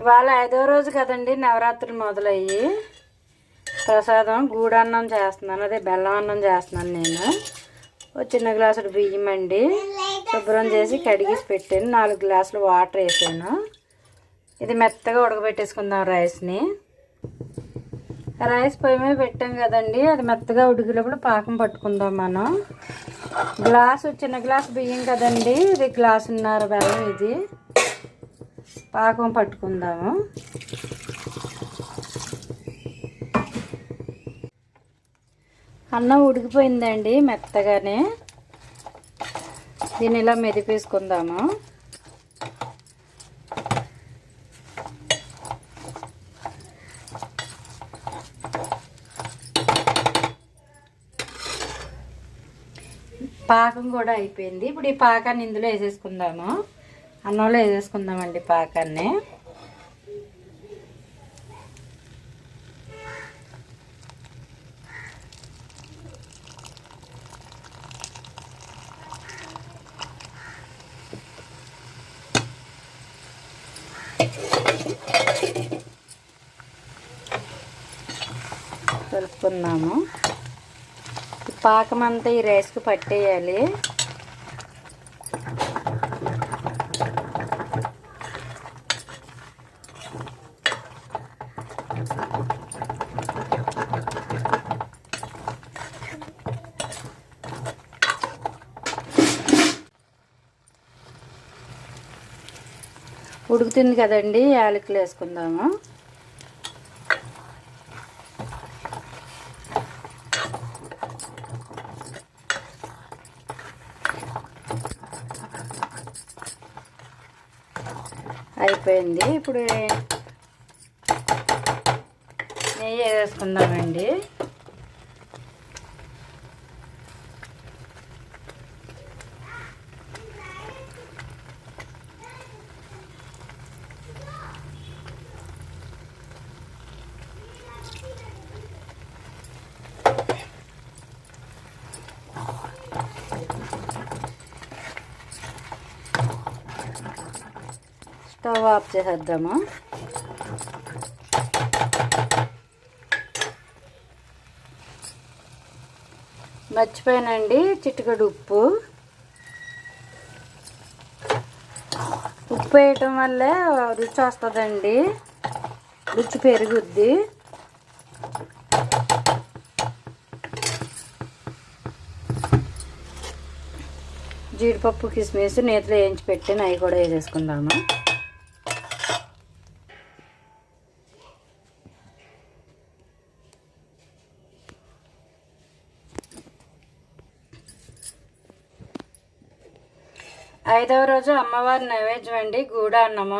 ఇవాళ ఐదో రోజు కదండి నవరాత్రులు మొదలయ్యి. ప్రసాదం గూడన్నం చేస్తున్నాను. అదే బెల్లం అన్నం చేస్తున్నాను నేను. ఒక చిన్న గ్లాసులు బియ్యం అండి. శుభ్రం చేసి కడిగేసి పెట్టాను. నాలుగు గ్లాసులు వాటర్ వేసాను. ఇది మెత్తగా ఉడకబెట్టేసుకుందాం రైస్ని. రైస్ పొయ్యి మీద పెట్టాం కదండి. అది మెత్తగా ఉడికినప్పుడు పాకం పట్టుకుందాం మనం. గ్లాసు చిన్న గ్లాసు బియ్యం కదండి. ఇది గ్లాసున్నర బెల్లం ఇది. పాకం పట్టుకుందాము. అన్నం ఉడికిపోయిందండి మెత్తగానే. దీన్ని ఇలా మెదిపేసుకుందాము. పాకం కూడా అయిపోయింది. ఇప్పుడు ఈ పాకాన్ని ఇందులో వేసేసుకుందాము. అన్నంలో వేసేసుకుందామండి పాకాన్ని. కలుపుకుందాము. పాకం అంతా ఈ రైస్కి పట్టేయాలి. ఉడుకుతుంది కదండి యాలకులు వేసుకుందాము. అయిపోయింది. ఇప్పుడు నెయ్యి వేసుకుందామండి. స్టవ్ ఆఫ్ చేసేద్దాము? మర్చిపోయానండి చిటికడు ఉప్పు. ఉప్పు వేయటం వల్లే రుచి వస్తుందండి. రుచి పెరుగుద్ది. జీడిపప్పు కిస్మిస్ నేతిలో వేయించి పెట్టి అవి కూడా వేసేసుకుందాము. ఐదవ రోజు అమ్మవారి నైవేద్యం అండి గూడాన్నము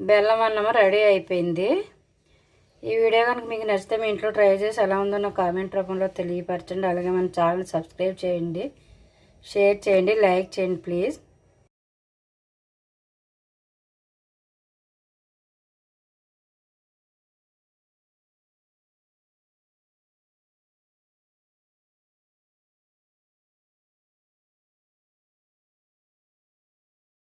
బెల్లం అన్నము రెడీ అయిపోయింది. ఈ వీడియో కనుక మీకు నచ్చితే మీ ఇంట్లో ట్రై చేసి ఎలా ఉందో నా కామెంట్ రూపంలో తెలియపరచండి. అలాగే మన ఛానల్ సబ్స్క్రైబ్ చేయండి షేర్ చేయండి లైక్ చేయండి ప్లీజ్.